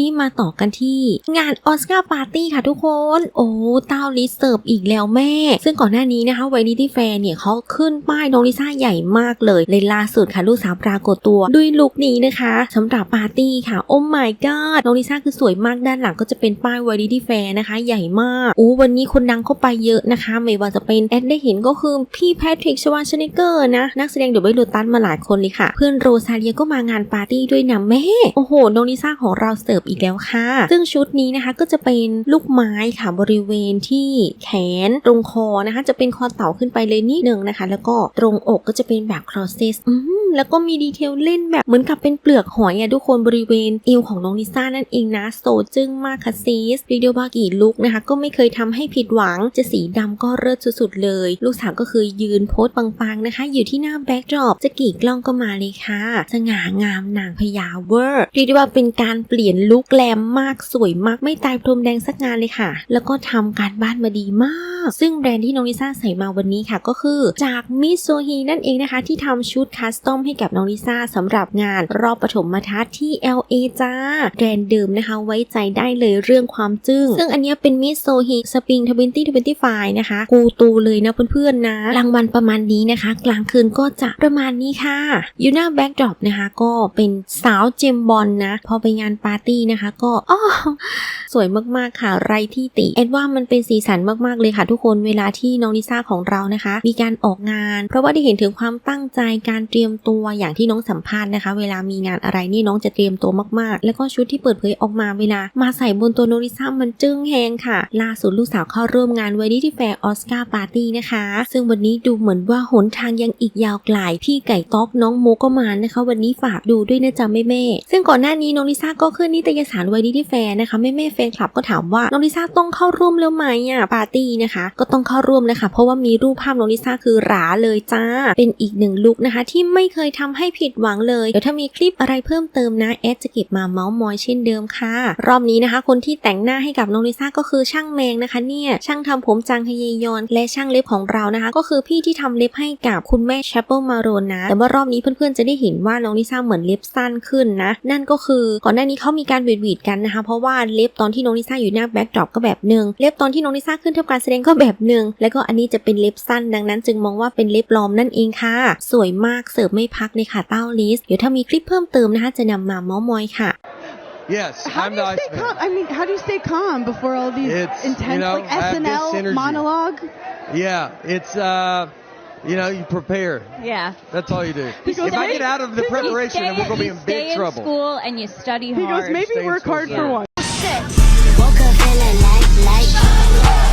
นี้มาต่อกันที่งานออสการ์ปาร์ตี้ค่ะทุกคน โอ้เต้าลิเสิร์ฟอีกแล้วแม่ ซึ่งก่อนหน้านี้นะคะไวดี้ที่แฟนเนี่ยเขาขึ้นป้ายน้องลิซ่าใหญ่มากเลยเลยล่าสุดค่ะลูกสาวปรากฏตัวด้วยลุคนี้นะคะสำหรับปาร์ตี้ค่ะ โอ้ my god น้องลิซ่าคือสวยมากด้านหลังก็จะเป็นป้ายไวดี้ที่แฟนนะคะ ใหญ่มากอู้วันนี้คนดังเข้าไปเยอะนะคะ ไม่ว่าจะเป็นแอดได้เห็นก็คือพี่แพทริกชวาชเนเกอร์นะนักแสดงเดอะไวท์ตัสมาหลายคนเลยค่ะ เพื่อนโรซาเลียก็มางานปาร์ตี้ด้วยนะแม่โอ้โหน้องลิซ่าของเราเสิร์ฟอีกแล้วค่ะ ซึ่งชุดนี้นะคะก็จะเป็นลูกไม้ค่ะบริเวณที่แขนตรงคอนะคะ จะเป็นคอเต่าขึ้นไปเลยนิดนึงนะคะ แล้วก็ตรงอกก็จะเป็นแบบครอเซสอืม แล้วก็มีดีเทลเล่นแบบเหมือนกับเป็นเปลือกหอยอะทุกคนบริเวณเอวของน้องลิซ่านั่นเองนะโซจึ้งมากค่ะซีสวิดีโอบากี่ลุกนะคะ ก็ไม่เคยทำให้ผิดหวัง จะสีดำก็เลิศสุดๆเลย ลูกสาวก็คือยืนโพสต์ปังๆนะคะ อยู่ที่หน้าแบ็กดรอปจะกี่กล้องก็มาเลยค่ะ สง่างามนางพญาเวอร์เรียกได้ว่าเป็นการเปลี่ยนลุคแกลมมากสวยมากไม่ตายพรมแดงสักงานเลยค่ะ แล้วก็ทำการบ้านมาดีมาก ซึ่งแบรนด์ที่น้องลิซ่าใส่มาวันนี้ค่ะก็คือจากมิโซฮีนั่นเองนะคะที่ทำชุดคัสตอมให้กับน้องลิซ่าสำหรับงานรอบปฐมทัศน์ที่ LA จ้าแบรนด์เดิมนะคะ ไว้ใจได้เลยเรื่องความจึ้ง ซึ่งอันนี้เป็นมิสโซฮีสปริง2025นตี้ไฟนะคะ กูตูเลยนะเพื่อนๆนะ รางวัลประมาณนี้นะคะ กลางคืนก็จะประมาณนี้ค่ะยูน่าแบ็กดรอปนะคะ ก็เป็นสาวเจมบอลนะ พอไปงานปาร์ตี้นะคะ ก็อ้อ สวยมากๆค่ะไรที่ติเอ็ดว่ามันเป็นสีสันมากๆเลยค่ะ ทุกคนเวลาที่น้องลิซ่าของเรานะคะ มีการออกงาน เพราะว่าได้เห็นถึงความตั้งใจการเตรียมตัวอย่างที่น้องสัมภาษณ์นะคะ เวลามีงานอะไรนี่น้องจะเตรียมตัวมากๆ แล้วก็ชุดที่เปิดเผยออกมาเวลา มาใส่บนตัวน้องลิซ่ามันจึ้งแฮงค่ะล่าสุดลูกสาวเข้าร่วมงานไวดี้ที่แฟร์ออสการ์ปาร์ตี้นะคะ ซึ่งวันนี้ดูเหมือนว่าหนทางยังอีกยาวไกลพี่ไก่ต๊อกน้องโมก็มานะคะ วันนี้ฝากดูด้วยนะจ๊ะแม่แม่ซึ่งก่อนหน้านี้น้องลิซ่าก็ขึ้นนิตยสารไวดี้ที่แฟร์นะคะแม่แม่แฟฟนคลับก็ถามว่าน้องลิซ่าต้องเข้าร่วมแล้วไหมอะปาร์ตี้นะคะ ก็ต้องเข้าร่วมเลยค่ะเพราะว่ามีรูปภาพน้องลิซ่าคือหราเลยจ้า เป็นอีกหนึ่งลุคนะคะ ที่ไม่เคยทำให้ผิดหวังเลย เดี๋ยวถ้ามีคลิปอะไรเพิ่มเติมนะแอดจะเก็บมาเมาส์มอยเช่นเดิมค่ะ รอบนี้นะคะ คนที่แต่งหน้าให้กับน้องลิซ่าก็คือช่างแมงนะคะ เนี่ยช่างทำผมจางฮเยยอนและช่างเล็บของเรานะคะ ก็คือพี่ที่ทำเล็บให้กับคุณแม่แชปเปิลมาโรนนะแต่ว่ารอบนี้เพื่อนๆจะได้เห็นว่าน้องลิซ่าเหมือนเล็บสั้นขึ้นนะ นั่นก็คือก่อนหน้านี้เขามีการหวีดๆกันนะคะ เพราะว่าเล็บตอนที่น้องลิซ่าอยู่หน้าแบ็กดรอปก็แบบหนึ่งเล็บตอนที่น้องลิซ่าขึ้นทำการแสดงก็แบบหนึ่งแล้วก็อันนี้จะเป็นเล็บสั้นดังนั้น จึงมองว่าเป็นเล็บปลอมนั่นเองค่ะ สวยมากเสิร์ฟไม่พักเลยค่ะเต้าลิสเดี๋ยวถ้ามีคลิปเพิ่มเติมนะคะจะนำมาเมาส์มอยค่ะ Yes, How I'm do the you stay Iceman. calm? I mean, how do you stay calm before all these It's, intense, you know, like have this SNL energy. monologue? Yeah, it's uh, you know, you prepare. Yeah. That's all you do. He goes, if I "Maybe- get out of the he goes, preparation, then we're gonna be you in stay big trouble. school and you study He hard. goes, maybe Stay in work school hard for for that. once. Woke up in the night, night.